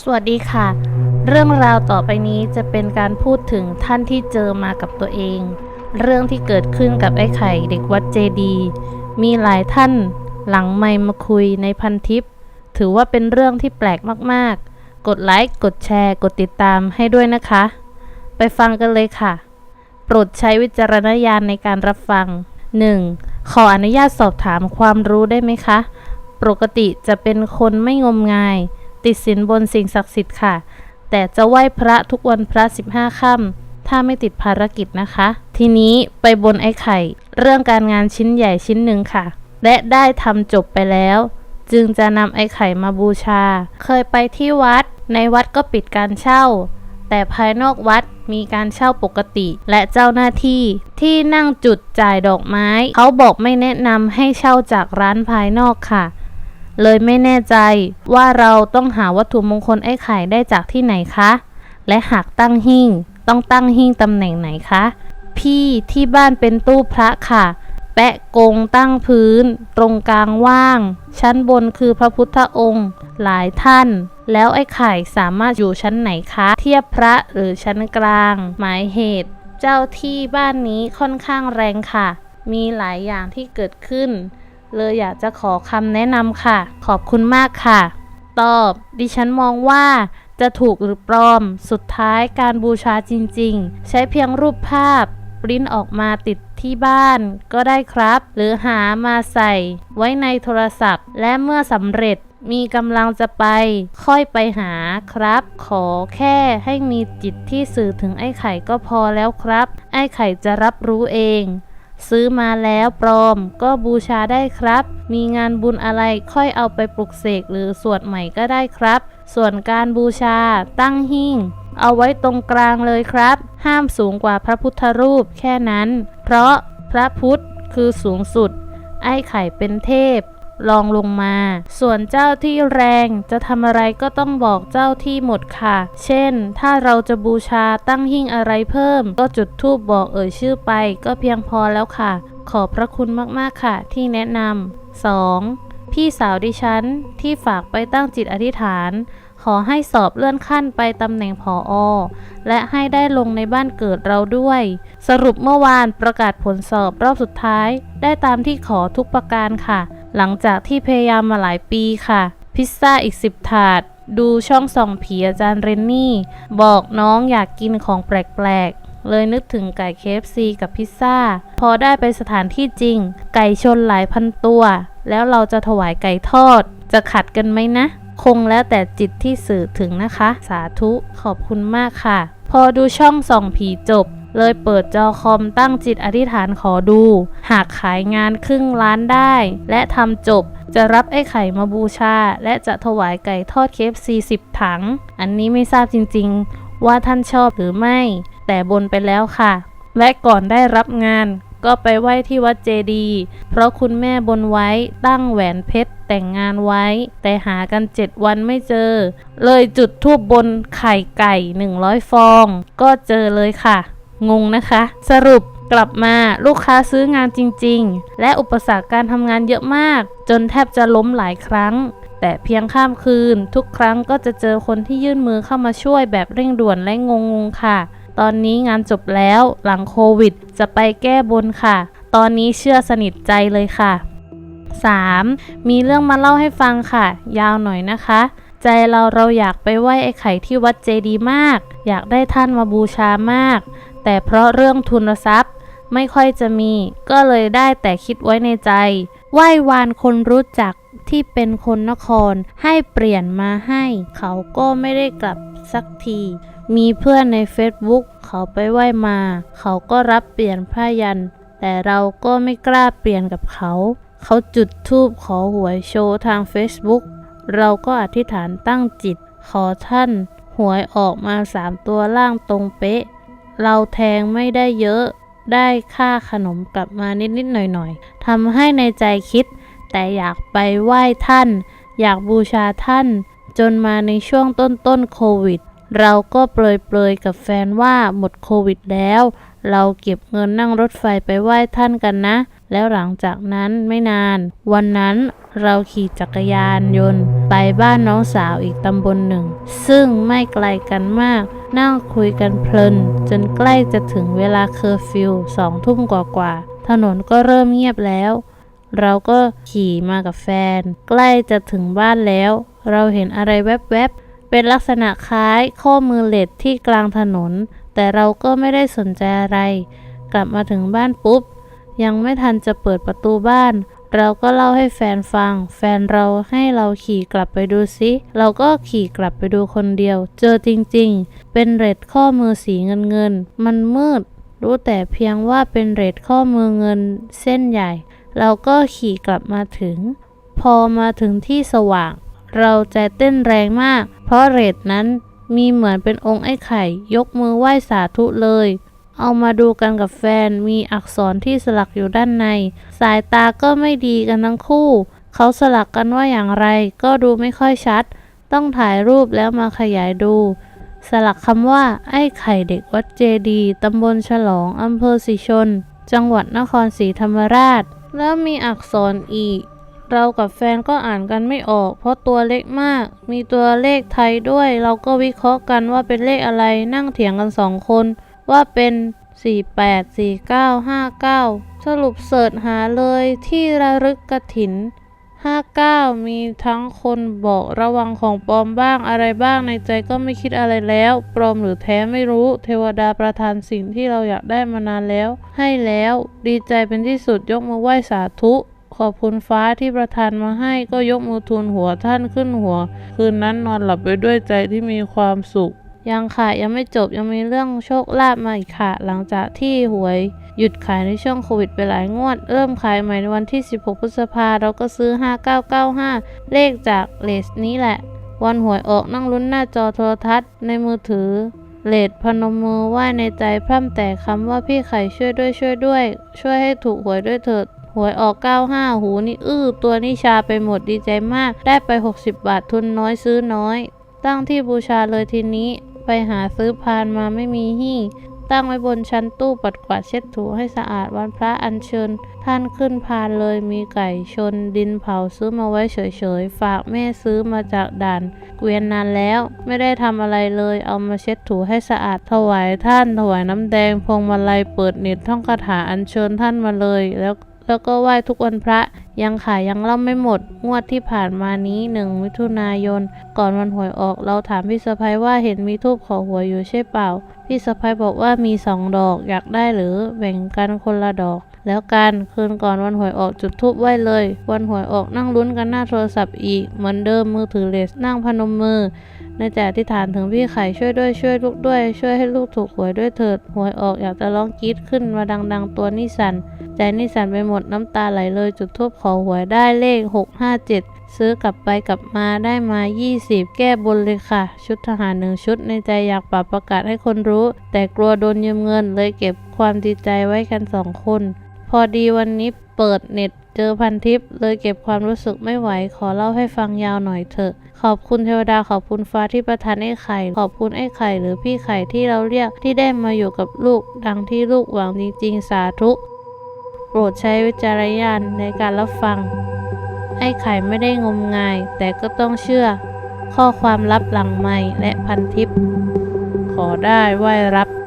สวัสดีค่ะ เรื่องราวต่อไปนี้จะเป็นการพูดถึงท่านที่เจอมากับตัวเอง เรื่องที่เกิดขึ้นกับไอ้ไข่เด็กวัดเจดี มีหลายท่านหลังไมมาคุยในพันทิป ถือว่าเป็นเรื่องที่แปลกมากๆ กดไลค์กดแชร์กดติดตามให้ด้วยนะคะ ไปฟังกันเลยค่ะ โปรดใช้วิจารณญาณในการรับฟัง 1. ขออนุญาตสอบถามความรู้ได้ไหมคะ ปกติจะเป็นคนไม่งมงาย ติดสินบนสิ่งศักดิ์สิทธิ์ค่ะ แต่จะไหว้พระทุกวันพระ 15ค่ำถ้าไม่ติดภารกิจนะคะ ทีนี้ไปบนไอ้ไข่ เรื่องการงานชิ้นใหญ่ชิ้นหนึ่งค่ะ และได้ทำจบไปแล้ว จึงจะนำไอ้ไข่มาบูชา เคยไปที่วัด ในวัดก็ปิดการเช่า แต่ภายนอกวัดมีการเช่าปกติ และเจ้าหน้าที่ที่นั่งจุดจ่ายดอกไม้ เขาบอกไม่แนะนำให้เช่าจากร้านภายนอกค่ะ เลยไม่แน่ใจว่าเราต้องหาวัตถุมงคลไอ้ไข่ได้จากที่ไหนคะ และหากตั้งหิ้งต้องตั้งหิ้งตำแหน่งไหนคะ พี่ที่บ้านเป็นตู้พระค่ะ แปะกงตั้งพื้น ตรงกลางว่าง ชั้นบนคือพระพุทธองค์ หลายท่าน แล้วไอ้ไข่สามารถอยู่ชั้นไหนคะ เทียบพระหรือชั้นกลาง หมายเหตุ เจ้าที่บ้านนี้ค่อนข้างแรงค่ะ มีหลายอย่างที่เกิดขึ้น เลยอยากจะขอคำแนะนำค่ะ ขอบคุณมากค่ะ ตอบ ดิฉันมองว่าจะถูกหรือปลอม สุดท้ายการบูชาจริง ๆ ใช้เพียงรูปภาพ ปริ้นออกมาติดที่บ้านก็ได้ครับ หรือหามาใส่ ไว้ในโทรศัพท์ และเมื่อสำเร็จมีกำลังจะไป ค่อยไปหาครับ ขอแค่ให้มีจิตที่สื่อถึงไอ้ไข่ก็พอแล้วครับ ไอ้ไข่จะรับรู้เอง ซื้อมาแล้วปลอมก็บูชาได้ครับ มีงานบุญอะไรค่อยเอาไปปลุกเสกหรือสวดใหม่ก็ได้ครับ ส่วนการบูชาตั้งหิ้งเอาไว้ตรงกลางเลยครับ ห้ามสูงกว่าพระพุทธรูปแค่นั้น เพราะพระพุทธคือสูงสุด ไอ้ไข่เป็นเทพ ลองลงมา ส่วนเจ้าที่แรงจะทำอะไรก็ต้องบอกเจ้าที่หมดค่ะ เช่น ถ้าเราจะบูชาตั้งหิ้งอะไรเพิ่ม ก็จุดธูปบอกเอ่ยชื่อไป ก็เพียงพอแล้วค่ะ ขอบพระคุณมากๆค่ะ ที่แนะนำ 2. พี่สาวดิฉันที่ฝากไปตั้งจิตอธิษฐาน ขอให้สอบเลื่อนขั้นไปตำแหน่งผออและให้ได้ลงในบ้านเกิดเราด้วย สรุปเมื่อวานประกาศผลสอบรอบสุดท้าย ได้ตามที่ขอทุกประการค่ะ หลังจากที่พยายามมาหลายปีค่ะ พิซซ่าอีก 10 ถาด ดูช่องส่องผีอาจารย์เรนนี่ บอกน้องอยากกินของแปลกๆ เลยนึกถึงไก่ KFC กับพิซซ่า พอได้ไปสถานที่จริง ไก่ชนหลายพันตัว แล้วเราจะถวายไก่ทอด จะขัดกันไหมนะ คงแล้วแต่จิตที่สื่อถึงนะคะ สาธุขอบคุณมากค่ะ พอดูช่องส่องผีจบ เลยเปิดจอคอมตั้งจิตอธิษฐานขอดู หากขายงานครึ่งล้านได้ และทำจบ จะรับไอ้ไข่มาบูชา และจะถวายไก่ทอดเคฟซีสิบถัง อันนี้ไม่ทราบจริงๆ ว่าท่านชอบหรือไม่ แต่บนไปแล้วค่ะ และก่อนได้รับงานก็ไปไหว้ที่วัดเจดี เพราะคุณแม่บนไว้ตั้งแหวนเพชรแต่งงานไว้ แต่หากันเจ็ดวันไม่เจอ เลยจุดทูบบนไข่ไก่ 100 ฟอง ก็เจอเลยค่ะ งงนะคะ สรุปกลับมาลูกค้าซื้องานจริง ๆ และอุปสรรคการทำงานเยอะมาก จนแทบจะล้มหลายครั้ง แต่เพียงข้ามคืน ทุกครั้งก็จะเจอคนที่ยื่นมือเข้ามาช่วยแบบเร่งด่วนและงงๆค่ะ ตอนนี้งานจบแล้วหลังโควิด จะไปแก้บนค่ะ ตอนนี้เชื่อสนิทใจเลยค่ะ 3. มีเรื่องมาเล่าให้ฟังค่ะ ยาวหน่อยนะคะ ใจเราเราอยากไปไหว้ไอ้ไข่ที่วัดเจดีมาก อยากได้ท่านมาบูชามาก แต่เพราะเรื่องทุนทรัพย์ไม่ค่อยจะมี ก็เลยได้แต่คิดไว้ในใจ ไหว้วานคนรู้จักที่เป็นคนนครให้เปลี่ยนมาให้ เขาก็ไม่ได้กลับสักที มีเพื่อนใน Facebook เขาไปไหว้มา เขาก็รับเปลี่ยนผ้ายัน แต่เราก็ไม่กล้าเปลี่ยนกับเขา เขาจุดธูปขอหวยโชว์ทาง Facebook เราก็อธิษฐานตั้งจิต ขอท่าน หวยออกมาสามตัวล่างตรงเป๊ะ เราแทงไม่ได้เยอะ ได้ค่าขนมกลับมานิดๆหน่อยๆทำให้ในใจคิด แต่อยากไปไหว้ท่าน อยากบูชาท่าน จนมาในช่วงต้นๆโควิด เราก็เปรยๆกับแฟนว่าหมดโควิดแล้ว เราเก็บเงินนั่งรถไฟไปไหว้ท่านกันนะ แล้วหลังจากนั้นไม่นาน วันนั้น เราขี่จักรยานยนต์ ไปบ้านน้องสาวอีกตำบลหนึ่ง ซึ่งไม่ไกลกันมาก นั่งคุยกันเพลิน จนใกล้จะถึงเวลาเคอร์ฟิวสองทุ่มกว่าๆถนนก็เริ่มเงียบแล้ว เราก็ขี่มากับแฟน ใกล้จะถึงบ้านแล้ว เราเห็นอะไรแวบๆ เป็นลักษณะคล้ายข้อมือเหล็กที่กลางถนน แต่เราก็ไม่ได้สนใจอะไร กลับมาถึงบ้านปุ๊บยังไม่ทันจะเปิดประตูบ้าน เราก็เล่าให้แฟนฟัง แฟนเราให้เราขี่กลับไปดูซิเราก็ขี่กลับไปดูคนเดียว เจอจริงๆ เป็นเรดข้อมือสีเงินเงินๆมันมืด รู้แต่เพียงว่าเป็นเรดข้อมือเงินเส้นใหญ่ เราก็ขี่กลับมาถึง พอมาถึงที่สว่าง เราใจเต้นแรงมาก เพราะเรดนั้นมีเหมือนเป็นองค์ไอ้ไข่ ยกมือไหว้สาธุเลย เอามาดูกันกับแฟนมีอักษรที่สลักอยู่ด้านใน สายตาก็ไม่ดีกันทั้งคู่ เขาสลักกันว่าอย่างไร ก็ดูไม่ค่อยชัด ต้องถ่ายรูปแล้วมาขยายดู สลักคำว่า ไอ้ไข่เด็กวัดเจดีตำบลฉลองอำเภอสิชน จังหวัดนครศรีธรรมราช แล้วมีอักษรอีก เรากับแฟนก็อ่านกันไม่ออก เพราะตัวเล็กมาก มีตัวเลขไทยด้วย เราก็วิเคราะห์กันว่าเป็นเลขอะไรนั่งเถียงกันสองคน ว่าเป็น 48 49 59 สรุปเสิร์ชหาเลยที่ระลึกกระถิน 59 มีทั้งคนบอกระวังของปลอมบ้างอะไรบ้างในใจก็ไม่คิดอะไรแล้ว ปลอมหรือแท้ไม่รู้ เทวดาประทานสิ่งที่เราอยากได้มานานแล้ว ให้แล้ว ดีใจเป็นที่สุดยกมือไหว้สาธุขอบคุณฟ้าที่ประทานมาให้ก็ยกมือทูลหัวท่านขึ้นหัว คืนนั้นนอนหลับไปด้วยใจที่มีความสุข ยังค่ะยังไม่จบยังมีเรื่องโชคลาภมาอีกค่ะ หลังจากที่หวยหยุดขายในช่วงโควิดไปหลายงวด เริ่มขายใหม่ในวันที่ 16 พฤษภาเราก็ซื้อ 5995 เลขจากเลสนี้แหละ วันหวยออกนั่งลุ้นหน้าจอโทรทัศน์ในมือถือ เลดพนมมือไหว้ในใจพร่ำแต่คำว่าพี่ไข่ช่วยด้วยช่วยด้วย ช่วยให้ถูกหวยด้วยเถิดหวยออก 95 หูนี่อื้อ ตัวนี่ชาไปหมดดีใจมาก ได้ไป 60 บาททุนน้อยซื้อน้อย ตั้งที่บูชาเลยทีนี้ ไปหาซื้อพานมาไม่มีหี่ตั้งไว้บนชั้นตู้ปัดกวาดเช็ดถูให้สะอาดวันพระอัญเชิญ ท่านขึ้นพานเลยมีไก่ชนดินเผาซื้อมาไว้เฉยๆ ฝากแม่ซื้อมาจากด่านเกวียนนานแล้ว ไม่ได้ทำอะไรเลย เอามาเช็ดถูให้สะอาดถวายท่านถวายน้ำแดงพวงมาลัยเปิดเน็ตท่องคาถาอัญเชิญท่านมาเลย แล้ว แล้วก็ไหว้ทุกวันพระยังขายยังเล่าไม่หมด งวดที่ผ่านมานี้หนึ่งมิถุนายน ก่อนวันหวยออก เราถามพี่สะพ้ยว่าเห็นมีทูบขอหวยอยู่ใช่เปล่า พี่สะพ้ยบอกว่ามีสองดอกอยากได้หรือแบ่งกันคนละดอก แล้วกันคืนก่อนวันหวยออกจุดทูบไหว้เลย วันหวยออกนั่งลุ้นกันหน้าโทรศัพท์อีกเหมือนเดิมมือถือเลสนั่งพนมมือ ในใจอธิษฐานถึงพี่ไข่ช่วยด้วยช่วยลูกด้วย ช่วยให้ลูกถูกหวยด้วยเถิดหวยออกอยากจะร้องกรี๊ดขึ้นมาดัง ๆ ตัวนิสันใจนิสันไปหมดน้ำตาไหลเลยจุดทูบขอหวยได้เลข 657 ซื้อกลับไปกลับมาได้มา 20 แก้บนเลยค่ะ ชุดทหารหนึ่งชุดในใจอยากปรับประกาศให้คนรู้ แต่กลัวโดนยืมเงินเลยเก็บความดีใจไว้กันสองคน พอดีวันนี้เปิดเน็ต เจอพันทิปเลยเก็บความรู้สึกไม่ไหว ขอเล่าให้ฟังยาวหน่อยเถอะ ขอบคุณเทวดาขอบคุณฟ้าที่ประทานไอ้ไข่ ขอบคุณไอ้ไข่หรือพี่ไข่ที่เราเรียกที่ได้มาอยู่กับลูก ดังที่ลูกหวังจริงๆสาธุ โปรดใช้วิจารณญาณในการรับฟัง ไอ้ไข่ไม่ได้งมงาย แต่ก็ต้องเชื่อ ข้อความลับหลังใหม่และพันทิปขอได้ไหวรับ